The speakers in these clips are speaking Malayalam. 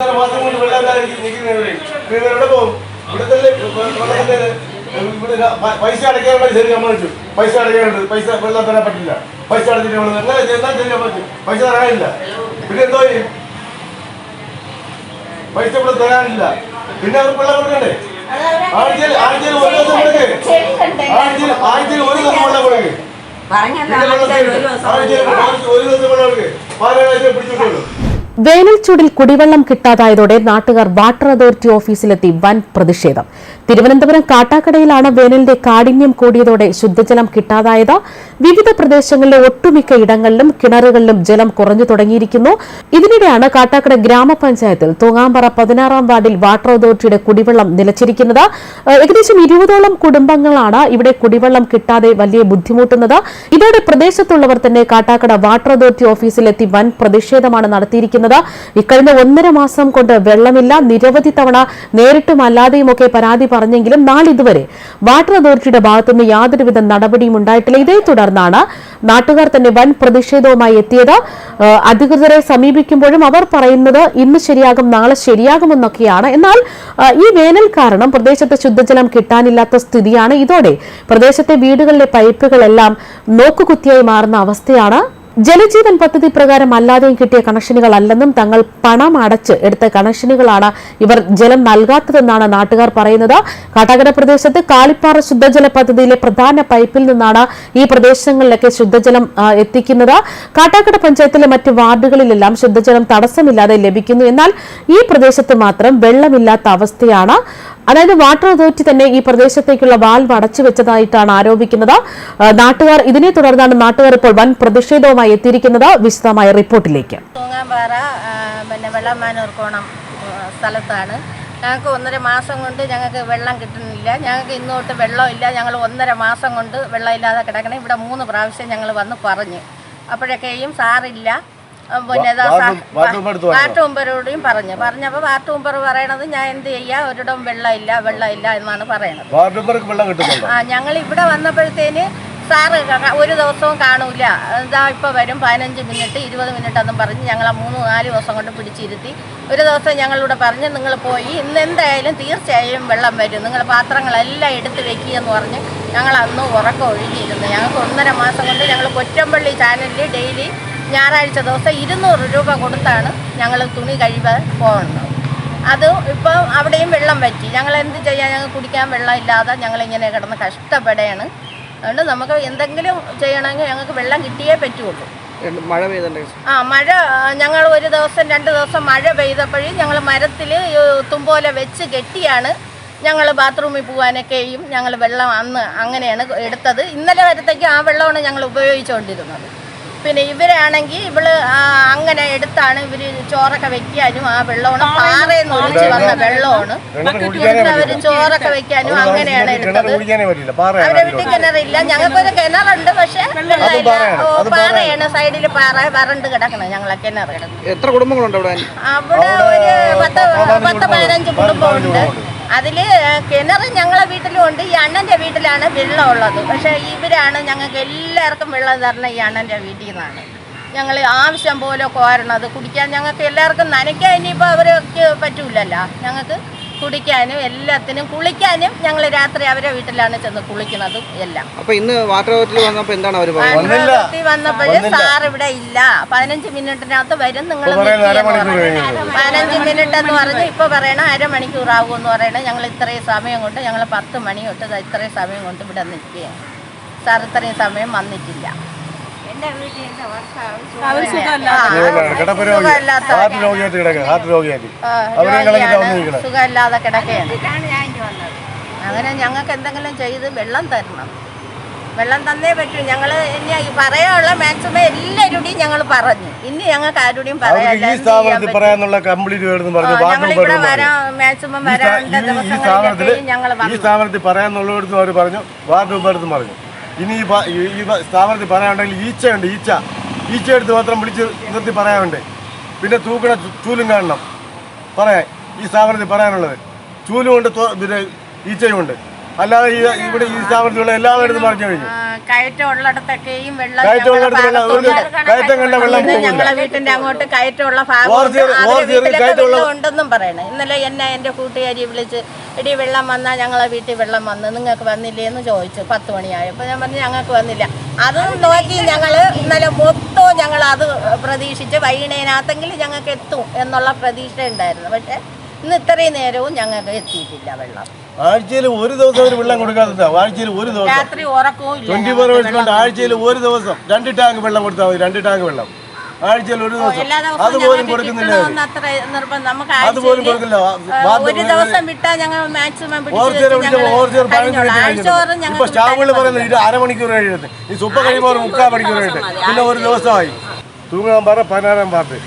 മാസം കൊണ്ട് വെള്ളം എവിടെ പോകും ഇവിടുത്തെ പൈസ അടയ്ക്കാനുള്ള ശരി സമ്മതിച്ചു പൈസ അടയ്ക്കാനുണ്ട് പൈസ വെള്ളം തരാൻ പറ്റില്ല പൈസ അടച്ചിട്ട് എന്താ ചെയ്യാൻ പറ്റും പൈസ തരാനില്ല പിന്നെ എന്തോ ചെയ്യും പൈസ ഇവിടെ തരാനില്ല പിന്നെ അവർ വെള്ളം കൊടുക്കണ്ടേ ആഴ്ചയിൽ ആഴ്ചയിൽ ഒരു ദിവസം കൊടുക്കേ ആഴ്ചയിൽ ആഴ്ചയിൽ ഒരു ദിവസം വെള്ളം കൊടുക്കേ. ആഴ്ചയിൽ ഒരു ദിവസം വെള്ളം കൊടുക്കേ. പാലാഴ്ച പിടിച്ചിട്ടുള്ളൂ. വേനൽ ചൂടിൽ കുടിവെള്ളം കിട്ടാതായതോടെ നാട്ടുകാർ വാട്ടർ അതോറിറ്റി ഓഫീസിലെത്തി വൻ പ്രതിഷേധം. തിരുവനന്തപുരം കാട്ടാക്കടയിലാണ് വേനലിന്റെ കാഠിന്യം കൂടിയതോടെ ശുദ്ധജലം കിട്ടാതായത്. വിവിധ പ്രദേശങ്ങളിലെ ഒട്ടുമിക്ക ഇടങ്ങളിലും കിണറുകളിലും ജലം കുറഞ്ഞു തുടങ്ങിയിരിക്കുന്നു. ഇതിനിടെയാണ് കാട്ടാക്കട ഗ്രാമപഞ്ചായത്തിൽ തൂങ്ങാമ്പറ പതിനാറാം വാർഡിൽ വാട്ടർ അതോറിറ്റിയുടെ കുടിവെള്ളം നിലച്ചിരിക്കുന്നത്. ഏകദേശം ഇരുപതോളം കുടുംബങ്ങളാണ് ഇവിടെ കുടിവെള്ളം കിട്ടാതെ വലിയ ബുദ്ധിമുട്ടുന്നത്. ഇതോടെ പ്രദേശത്തുള്ളവർ തന്നെ കാട്ടാക്കട വാട്ടർ അതോറിറ്റി ഓഫീസിലെത്തി വൻ പ്രതിഷേധമാണ് നടത്തിയിരിക്കുന്നത്. ഇക്കഴിഞ്ഞ ഒന്നര മാസം കൊണ്ട് വെള്ളമില്ല. നിരവധി തവണ നേരിട്ടും അല്ലാതെയുമൊക്കെ പരാതി പറഞ്ഞെങ്കിലും നാളിതുവരെ വാട്ടർ അതോറിറ്റിയുടെ ഭാഗത്തുനിന്ന് യാതൊരുവിധ നടപടിയും ഉണ്ടായിട്ടില്ല. ഇതേ തുടർന്നാണ് നാട്ടുകാർ തന്നെ വൻ പ്രതിഷേധവുമായി എത്തിയത്. അധികൃതരെ സമീപിക്കുമ്പോഴും അവർ പറയുന്നത് ഇന്ന് ശരിയാകും നാളെ ശരിയാകുമെന്നൊക്കെയാണ്. എന്നാൽ ഈ വേനൽ കാരണം പ്രദേശത്ത് ശുദ്ധജലം കിട്ടാനില്ലാത്ത സ്ഥിതിയാണ്. ഇതോടെ പ്രദേശത്തെ വീടുകളിലെ പൈപ്പുകളെല്ലാം നോക്കുകുത്തിയായി മാറുന്ന അവസ്ഥയാണ് ജലജീവൻ പദ്ധതി പ്രകാരം അല്ലാതെയും കിട്ടിയ കണക്ഷനുകൾ അല്ലെന്നും തങ്ങൾ പണം അടച്ച് എടുത്ത കണക്ഷനുകളാണ് ഇവർ ജലം നൽകാത്തതെന്നാണ് നാട്ടുകാർ പറയുന്നത്. കാട്ടാക്കട പ്രദേശത്ത് കാളിപ്പാറ ശുദ്ധജല പദ്ധതിയിലെ പ്രധാന പൈപ്പിൽ നിന്നാണ് ഈ പ്രദേശങ്ങളിലൊക്കെ ശുദ്ധജലം എത്തിക്കുന്നത്. കാട്ടാക്കട പഞ്ചായത്തിലെ മറ്റ് വാർഡുകളിലെല്ലാം ശുദ്ധജലം തടസ്സമില്ലാതെ ലഭിക്കുന്നു. എന്നാൽ ഈ പ്രദേശത്ത് മാത്രം വെള്ളമില്ലാത്ത അവസ്ഥയാണ്. അതായത് വാട്ടർ അതോറിറ്റി തന്നെ ഈ പ്രദേശത്തേക്കുള്ള വാൽവ് അടച്ചു വെച്ചതായിട്ടാണ് ആരോപിക്കുന്നത്. നാട്ടുകാർ ഇതിനെ തുടർന്നാണ് നാട്ടുകാർ ഇപ്പോൾ വൻ പ്രതിഷേധവുമായി എത്തിയിരിക്കുന്നത്. വിശദമായ റിപ്പോർട്ടിലേക്ക്. സ്ഥലത്താണ്. ഞങ്ങൾക്ക് ഒന്നര മാസം കൊണ്ട് ഞങ്ങൾക്ക് വെള്ളം കിട്ടുന്നില്ല. ഞങ്ങൾക്ക് ഇന്നോട്ട് വെള്ളമില്ല ഞങ്ങൾ ഒന്നര മാസം കൊണ്ട് വെള്ളമില്ലാതെ കിടക്കണം. ഇവിടെ മൂന്ന് പ്രാവശ്യം ഞങ്ങൾ വന്ന് പറഞ്ഞു. അപ്പോഴൊക്കെയും സാറില്ല. പിന്നെ വാർഡ് പറഞ്ഞോ? വാർഡ് മെമ്പറോടെയും പറഞ്ഞു. പറഞ്ഞപ്പോൾ വാർഡ് മെമ്പർ പറയണത് ഞാൻ എന്ത് ചെയ്യാ? ഒരിടം വെള്ളമില്ല വെള്ളമില്ല എന്നാണ് പറയണത്. വാർഡ് മെമ്പർക്ക് വെള്ളം കിട്ടുന്നുണ്ടോ? ആ ഞങ്ങൾ ഇവിടെ വന്നപ്പോഴത്തേന് സാറ് ഒരു ദിവസവും കാണൂല. ഇതാ ഇപ്പോൾ വരും പതിനഞ്ച് മിനിറ്റ് ഇരുപത് മിനിറ്റ് എന്നും പറഞ്ഞ് ഞങ്ങൾ ആ മൂന്ന് നാല് ദിവസം കൊണ്ട് പിടിച്ചിരുത്തി. ഒരു ദിവസം ഞങ്ങളിവിടെ പറഞ്ഞ് നിങ്ങൾ പോയി ഇന്ന് എന്തായാലും തീർച്ചയായും വെള്ളം വരും. നിങ്ങൾ പാത്രങ്ങളെല്ലാം എടുത്ത് വെക്കുകയെന്ന് പറഞ്ഞ് ഞങ്ങൾ അന്ന് ഉറക്കം ഒഴുകിയിരുന്നു. ഞങ്ങൾക്ക് ഒന്നര മാസം കൊണ്ട് ഞങ്ങൾ കൊറ്റമ്പള്ളി ചാനലിൽ ഡെയിലി ഞായറാഴ്ച ദിവസം ഇരുന്നൂറ് രൂപ കൊടുത്താണ് ഞങ്ങൾ തുണി കഴിവാൻ പോകുന്നത് അത് ഇപ്പം അവിടെയും വെള്ളം പറ്റി ഞങ്ങൾ എന്ത് ചെയ്യാൻ ഞങ്ങൾ കുടിക്കാൻ വെള്ളം ഇല്ലാതെ ഞങ്ങൾ ഇങ്ങനെ കിടന്ന് കഷ്ടപ്പെടുകയാണ്. അതുകൊണ്ട് നമുക്ക് എന്തെങ്കിലും ചെയ്യണമെങ്കിൽ ഞങ്ങൾക്ക് വെള്ളം കിട്ടിയേ പറ്റുള്ളൂ. മഴ പെയ്തിട്ടുണ്ട് ആ മഴ ഞങ്ങൾ ഒരു ദിവസം രണ്ട് ദിവസം മഴ പെയ്തപ്പോഴും ഞങ്ങൾ മരത്തിൽ തുമ്പോല വെച്ച് കെട്ടിയാണ് ഞങ്ങൾ ബാത്റൂമിൽ പോകാനൊക്കെയും ഞങ്ങൾ വെള്ളം അന്ന് അങ്ങനെയാണ് എടുത്തത്. ഇന്നലെ വരത്തേക്ക് ആ വെള്ളമാണ് ഞങ്ങൾ ഉപയോഗിച്ചുകൊണ്ടിരുന്നത്. പിന്നെ ഇവരാണെങ്കിൽ ഇവൾ അങ്ങനെ എടുത്താണ് ഇവർ ചോറൊക്കെ വെക്കാനും ആ വെള്ളമാണ് പാറയെന്ന് ഒഴിച്ച് വന്ന വെള്ളമാണ്. എന്നിട്ട് അവർ ചോറൊക്കെ വെക്കാനും അങ്ങനെയാണ് എടുത്തത്. അവരെ വീട്ടിൽ കിണറില്ല. ഞങ്ങൾക്കൊരു കിണറുണ്ട് പക്ഷെ വെള്ളമില്ല. പാറയാണ്, സൈഡിൽ സൈഡിൽ പാറ വരണ്ട് കിടക്കണം ഞങ്ങളെ കിണർ എത്ര കുടുംബങ്ങളുണ്ട് അവിടെ? അവിടെ ഒരു പത്ത് പത്ത് പതിനഞ്ച് കുടുംബമുണ്ട്. അതിൽ കിണർ ഞങ്ങളെ വീട്ടിലും ഉണ്ട്. ഈ അണ്ണന്റെ വീട്ടിലാണ് വെള്ളം ഉള്ളത് പക്ഷേ ഇവരാണ് ഞങ്ങൾക്ക് എല്ലാവർക്കും വെള്ളം തരണം ഈ അണ്ണന്റെ വീട്ടിൽ നിന്നാണ്. ഞങ്ങൾ ആവശ്യം പോലെ കോരണം അത് കുടിക്കാൻ ഞങ്ങൾക്ക് എല്ലാവർക്കും നനയ്ക്കാൻ ഇനിയിപ്പോൾ അവർക്ക് പറ്റൂലല്ലോ. ഞങ്ങൾക്ക് കുടിക്കാനും എല്ലാത്തിനും കുളിക്കാനും ഞങ്ങൾ രാത്രി അവരെ വീട്ടിലാണ് ചെന്ന് കുളിക്കുന്നതും എല്ലാം. അപ്പൊ ഇന്ന് വാട്ടർ അതോറിറ്റി വന്നപ്പോ എന്താണ് അവർ സാർ ഇവിടെ ഇല്ല. പതിനഞ്ച് മിനിറ്റിനകത്ത് വരും നിങ്ങൾ. പതിനഞ്ച് മിനിറ്റ് എന്ന് പറഞ്ഞ് ഇപ്പൊ പറയണ അരമണിക്കൂർ ആകും എന്ന് പറയണ. ഞങ്ങൾ ഇത്രയും സമയം കൊണ്ട് ഞങ്ങൾ പത്ത് മണി തൊട്ട് ഇത്രയും സമയം കൊണ്ട് ഇവിടെ നിൽക്കുകയാണ്. സാർ ഇത്രയും സമയം വന്നിട്ടില്ല. ഹാർട്ട് രോഗിയായിട്ട് കിടക്കുക ഹാർട്ട് രോഗിയായിട്ട്. ആ, അവരെ കളഞ്ഞിട്ട് രോഗിയാണ്. വന്നിരിക്കണേ സുഖമില്ലാതെ കിടക്കുകയാണ്. അങ്ങനെ ഞങ്ങൾക്ക് എന്തെങ്കിലും ചെയ്ത് വെള്ളം തരണം. വെള്ളം തന്നേ പറ്റൂ. ഞങ്ങൾ ഇനി ഈ പറയാനുള്ള മാക്സിമം എല്ലാവരുടെയും ഞങ്ങൾ പറഞ്ഞു. ഇനി ഞങ്ങൾക്ക് ആരുടെയും? പറയാനുള്ള കംപ്ലീറ്റ് പറഞ്ഞു വരാൻ മാക്സിമം ഈ ദിവസങ്ങളിൽ ഞങ്ങൾ പറഞ്ഞു സ്ഥാപനത്തിൽ അവർ പറഞ്ഞു. വാർഡ് മെമ്പറടുത്തും പറഞ്ഞു. ഇനി ഈ സ്ഥാപനത്തിൽ പറയാനുണ്ടെങ്കിൽ ഈച്ചയുണ്ട് ഈച്ച. ഈച്ച എടുത്ത് മാത്രം വിളിച്ച് നിർത്തി പറയാനുണ്ട്. പിന്നെ തൂക്കണ ചൂലും കാണണം. പറയാൻ ഈ സ്ഥാപനത്തിൽ പറയാനുള്ളത്. ചൂലുമുണ്ട് ഉണ്ട് പിന്നെ ഈച്ചയുമുണ്ട് അല്ലാതെ ഈ ഇവിടെ ഈ സ്ഥാപനത്തിലുള്ള എല്ലാവരും പറഞ്ഞു കഴിഞ്ഞു. ആ, കയറ്റം ഉള്ളിടത്തൊക്കെയും വെള്ളം കയറ്റം വെള്ളം- കണ്ട ഞങ്ങളെ വീട്ടിന്റെ അങ്ങോട്ട് കയറ്റമുള്ള ഭാഗം ഉണ്ടെന്നും പറയണേ. ഇന്നലെ എന്നെ എന്റെ കൂട്ടുകാരി വിളിച്ച് എടി വെള്ളം വന്നാൽ ഞങ്ങളെ വീട്ടിൽ വെള്ളം വന്ന് നിങ്ങൾക്ക് വന്നില്ലേ എന്ന് ചോദിച്ചു. പത്ത് മണിയായപ്പോൾ ഞാൻ പറഞ്ഞു ഞങ്ങൾക്ക് വന്നില്ല. അതും നോക്കി ഞങ്ങൾ ഇന്നലെ മൊത്തവും ഞങ്ങൾ അത് പ്രതീക്ഷിച്ച് വൈകിണേനകത്തെങ്കിലും ഞങ്ങൾക്ക് എത്തും എന്നുള്ള പ്രതീക്ഷ ഉണ്ടായിരുന്നു. പക്ഷേ ഇന്ന് ഇത്രയും നേരവും ഞങ്ങൾക്ക് എത്തിയിട്ടില്ല വെള്ളം. ആഴ്ചയിൽ ഒരു ദിവസം ഒരു വെള്ളം കൊടുക്കാത്ത ആഴ്ചയിൽ ഒരു ദിവസം. രാത്രി ഉറക്കവും ട്വന്റി ഫോർ ആഴ്ചയിൽ ഒരു ദിവസം രണ്ട് ടാങ്ക് വെള്ളം കൊടുത്താൽ മതി. രണ്ട് ടാങ്ക് വെള്ളം. ആഴ്ചയിൽ ഒരു ദിവസം. അതുപോലും കൊടുക്കുന്നില്ല. അതുപോലും കൊടുക്കില്ല ഒരു ദിവസം വിട്ടാൽ ഞങ്ങൾ മാക്സിമം ഓർച്ചേർ വിളിച്ചപ്പോൾ പതിനഞ്ച് ഇപ്പൊ സ്റ്റാഫുകൾ പറയുന്നത് ഇത് അരമണിക്കൂർ കഴിയുന്നത് ഈ സുപ്പ കഴിയുമ്പോൾ മുക്കാൽ മണിക്കൂർ പിന്നെ ഒരു ദിവസമായി. തൂങ്ങാൻ പാറ പതിനാറാം പാർട്ട്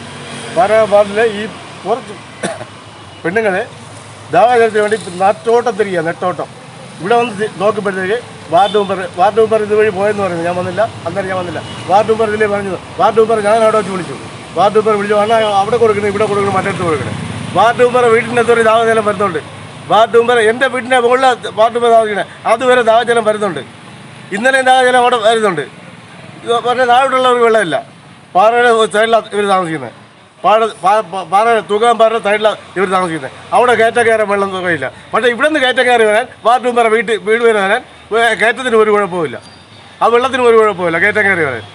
പതിനാറാം പാർട്ടിലെ ഈ കുറച്ച് പെണ്ണുങ്ങളെ ദാവാചരത്തിന് വേണ്ടി നട്ടോട്ടം തിരിക്കുക നെട്ടോട്ടം. ഇവിടെ വന്ന് നോക്കുമ്പോഴത്തേക്ക് വാർഡ് മെമ്പർ വാർഡ് മെമ്പർ ഇതുവഴി പോയെന്ന് പറഞ്ഞു. ഞാൻ വന്നില്ല. അന്നേരം ഞാൻ വന്നില്ല. വാർഡ് മെമ്പർ ഇതിലേ പറഞ്ഞു വാർഡ് മെമ്പർ ഞാൻ അവിടെ വെച്ച് വിളിച്ചു. വാർഡ് മെമ്പർ വിളിച്ചു അണ്ണാ അവിടെ കൊടുക്കണം ഇവിടെ കൊടുക്കണം മറ്റടുത്ത് കൊടുക്കണം. വാർഡ് മെമ്പർ വീട്ടിന്റെ അകത്തൊരു ദാവജലം വരുന്നുണ്ട്. വാർഡ് മെമ്പർ എന്റെ വീട്ടിന്റെ മുകളിൽ വാർഡ് മെമ്പർ താമസിക്കണേ അതുവരെ ദാവജലം വരുന്നുണ്ട്. ഇന്നലെ ദാവജലം അവിടെ വരുന്നുണ്ട്. പറഞ്ഞ ഒരു വെള്ളമില്ല. പാറയുടെ സൈഡിലാണ് ഇവർ താമസിക്കുന്നത്. പാറ പാ- പാ- പാറയുടെ തൂക്കാൻ പാറയുടെ സൈഡിലാണ് ഇവർ താമസിക്കുന്നത്. അവിടെ കയറ്റം കയറാൻ വെള്ളം തുകയില്ല പക്ഷേ ഇവിടെ നിന്ന് കയറ്റം കയറി വരാൻ വാർഡ് മെമ്പറെ വീട്ടിൽ വീട് വരെ വരാൻ കയറ്റത്തിന് ഒരു കുഴപ്പമില്ല ആ വെള്ളത്തിന് ഒരു കുഴപ്പമില്ല കയറ്റം കയറി വരാൻ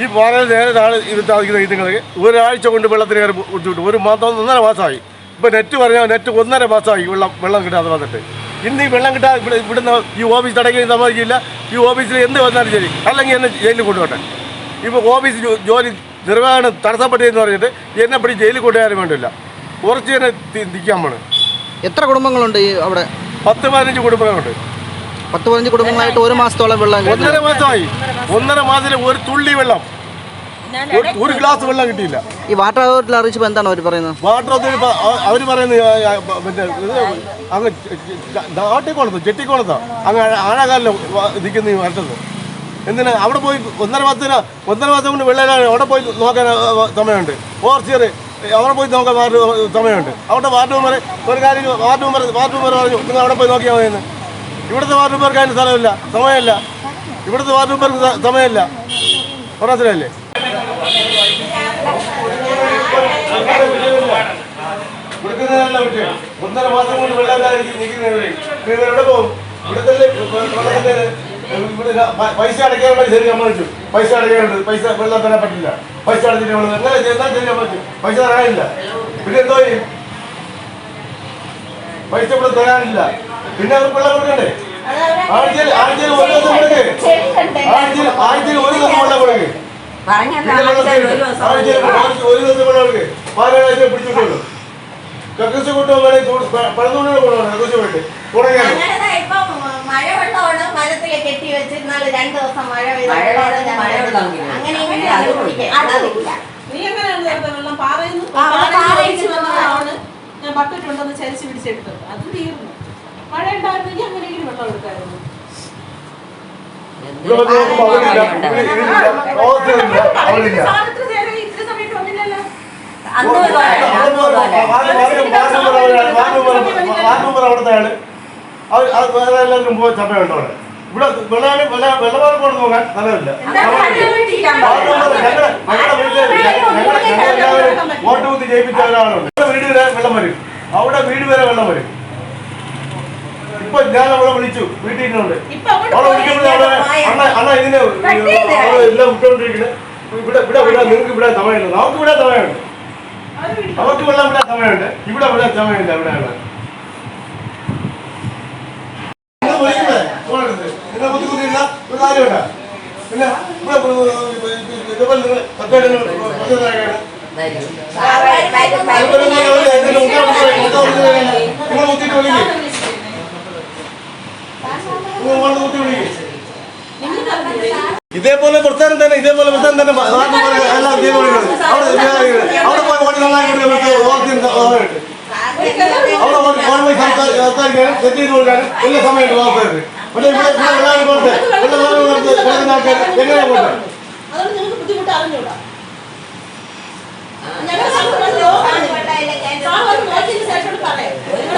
ഈ പാറയിൽ നേരെ താഴെ ഇത് താമസിക്കുന്ന ഇതുങ്ങൾക്ക് ഒരാഴ്ച കൊണ്ട് വെള്ളത്തിന് കയറി വിട്ടു ഒരു മാസം ഒന്നര മാസമായി. ഇപ്പോൾ നെറ്റ് പറഞ്ഞാൽ നെറ്റ് ഒന്നര മാസമായി വെള്ളം വെള്ളം കിട്ടാതെ വന്നിട്ട് ഇന്ന് ഈ വെള്ളം കിട്ടാതെ ഇവിടെ ഇവിടുന്ന് ഈ ഓഫീസ് അടയ്ക്കുകയും സമ്മതിക്കില്ല. ഈ ഓഫീസിൽ എന്ത് വന്നാലും ശരി. അല്ലെങ്കിൽ എന്നെ ജയിലിൽ കൊണ്ടുപോട്ടെ. ഇപ്പോൾ ഓഫീസ് ജോലി നിർവഹണം തടസ്സപ്പെട്ടതെന്ന് പറഞ്ഞിട്ട് എന്നെ പിടി ജയിലിൽ കൊണ്ടുപോയാലും വേണ്ടില്ല. കുറച്ച് തന്നെ നിൽക്കാൻ പോണ്. എത്ര കുടുംബങ്ങളുണ്ട് ഈ അവിടെ? പത്ത് പതിനഞ്ച് കുടുംബങ്ങളുണ്ട്. പത്ത് പതിനഞ്ച് കുടുംബങ്ങളായിട്ട് ഒരു മാസത്തോളം വെള്ളം ഒന്നര മാസമായി. ഒന്നര മാസത്തിൽ ഒരു തുള്ളി വെള്ളം. ഒരു- ഒരു ഗ്ലാസ് വെള്ളം കിട്ടിയില്ല. ഈ വാട്ടർ അതോറിറ്റി അറിയിച്ചപ്പോൾ എന്താണ് അവർ പറയുന്നത്? വാട്ടർ അതോറിറ്റി അവർ പറയുന്നത് മറ്റേ അങ്ങ് നാട്ടിക്കുളത്ത് ചെട്ടിക്കുളത്താ അങ്ങ് ആഴകാലിൽ നിൽക്കുന്ന ഈ വരട്ടത്. എന്തിനാ? അവിടെ പോയി ഒന്നര മാസത്തിന് ഒന്നര മാസം കൊണ്ട് വെള്ളം അവിടെ പോയി നോക്കാൻ സമയമുണ്ട്. ഓർച്ചിയർ അവിടെ പോയി നോക്കാൻ വാർഡ് സമയമുണ്ട്. അവിടെ വാർഡ് മെമ്പർ ഒരു കാര്യം വാർഡ് മെമ്പർ വാർഡ് മെമ്പർ പറഞ്ഞു നിങ്ങൾ അവിടെ പോയി നോക്കിയാൽ മതിയെന്ന്. ഇവിടുത്തെ വാർഡ് മെമ്പർക്ക് അതിന് സ്ഥലമില്ല. സമയമില്ല. ഇവിടുത്തെ വാർഡ് മെമ്പർക്ക് സമയമില്ല. മനസ്സിലല്ലേ ഒന്നര മാസം കൊണ്ട് വെള്ളമില്ലാതെ നിൽക്കുന്നവരെ നിങ്ങൾ എവിടെ പോകും ഇവിടെ ഇവിടെ പൈസ അടയ്ക്കാനുള്ള ശരി സമ്മതിച്ചു പൈസ അടയ്ക്കാനുണ്ട്. പൈസ വെള്ളം തരാൻ പറ്റില്ല. പൈസ അടച്ചിട്ട് വെള്ളം എങ്ങനെ ചെയ്താൽ ശരി സമ്മതിച്ചു പൈസ തരാനില്ല. പിന്നെ എന്തോ പൈസ ഇവിടെ തരാനില്ല. പിന്നെ അവർ പിള്ളേർ കൊടുക്കണ്ടേ? ആഴ്ചയിൽ ആഴ്ചയിൽ ഒരു ദിവസം കൊടുക്കേ. ആഴ്ചയിൽ ആഴ്ചയിൽ ഒരു ദിവസം വെള്ളം കൊടുക്കേ. പിന്നെ വെള്ളം തരും. ആഴ്ചയിൽ ഒരു- ഒരു ദിവസം വെള്ളം കൊടുക്കേ. പാലാഴ്ച പിടിച്ചിട്ടുള്ളൂ കക്കൂസ് കൊണ്ടുപോകണേ പഴന്നുകൊണ്ടാണ് കൊണ്ടുപോകണം കക്കൂസ് വേണ്ടി തുടങ്ങിയാണ് ഞങ്ങളുടെ ഇപ്പം മരത്തിൽ കെട്ടി വെച്ചിരുന്നാൽ രണ്ടു ദിവസം മഴ പെയ്ത മഴവെള്ളം വെള്ളമാണ് ഞങ്ങൾ അങ്ങനെ പാറയിൽ നിന്ന് ഞാൻ ബക്കറ്റ് ഉണ്ടെന്ന് ചരിച്ച് പിടിച്ചെടുത്തത്. അത് തീർന്നു. മഴ ഉണ്ടായിരുന്നെങ്കിൽ അങ്ങനെയെങ്കിലും വെള്ളം എടുക്കായിരുന്നു എല്ലാവരും പോയി അവിടെ ഇവിടെ വെള്ള വെള്ളമാർഗം കൊണ്ട് നോക്കാൻ സ്ഥലമില്ല ഞങ്ങളുടെ ഞങ്ങളുടെ വീട്ടിൽ വോട്ട് കുത്തി ജയിപ്പിച്ച ഒരാളുണ്ട് വീട് വരെ വെള്ളം വരും അവിടെ വീട് വരെ വെള്ളം വരും ഇപ്പൊ ഞാൻ അവളെ വിളിച്ചു വീട്ടിൽ ഇരുന്നുണ്ട് അവളെ വിളിക്കുമ്പോൾ അണ്ണ അണ്ണ ഇതിന് അവളെ എല്ലാം വിട്ടുകൊണ്ടിരിക്കുന്നത് ഇവിടെ ഇവിടെ ഇവിടെ നിങ്ങൾക്ക് ഇവിടെ സമയമുണ്ട് നമുക്ക് ഇവിടെ സമയമുണ്ട് അവർക്ക് ഇവിടെ ഇവിടെ സമയമുണ്ട് ഇവിടെ ഇവിടെ സമയമില്ല ഇവിടെ പിന്നെ നിങ്ങൾ സത്യമായിട്ട് പ്രശ്നത്തിലാക്കാണ് ഇതേപോലെ പ്രസ്ഥാനം തന്നെ ഇതേപോലെ പ്രസ്ഥാനം തന്നെ എല്ലാം അവിടെ പോയി ഓടി നന്നായിട്ട് അവിടെ പോയി ഓടി സംസാരിക്കാനും സെറ്റ് ചെയ്ത് കൊടുക്കാനും എല്ലാ സമയമുണ്ട് വാർത്തകർക്ക് പക്ഷേ ഇവിടെ ഇവിടെ എല്ലാവരും പോലത്തെ എല്ലാ കിടക്കുന്ന ആൾക്കാർ എങ്ങനെ പോകട്ടെ ഞങ്ങൾ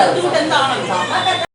ബുദ്ധിമുട്ട് എന്താണെന്ന്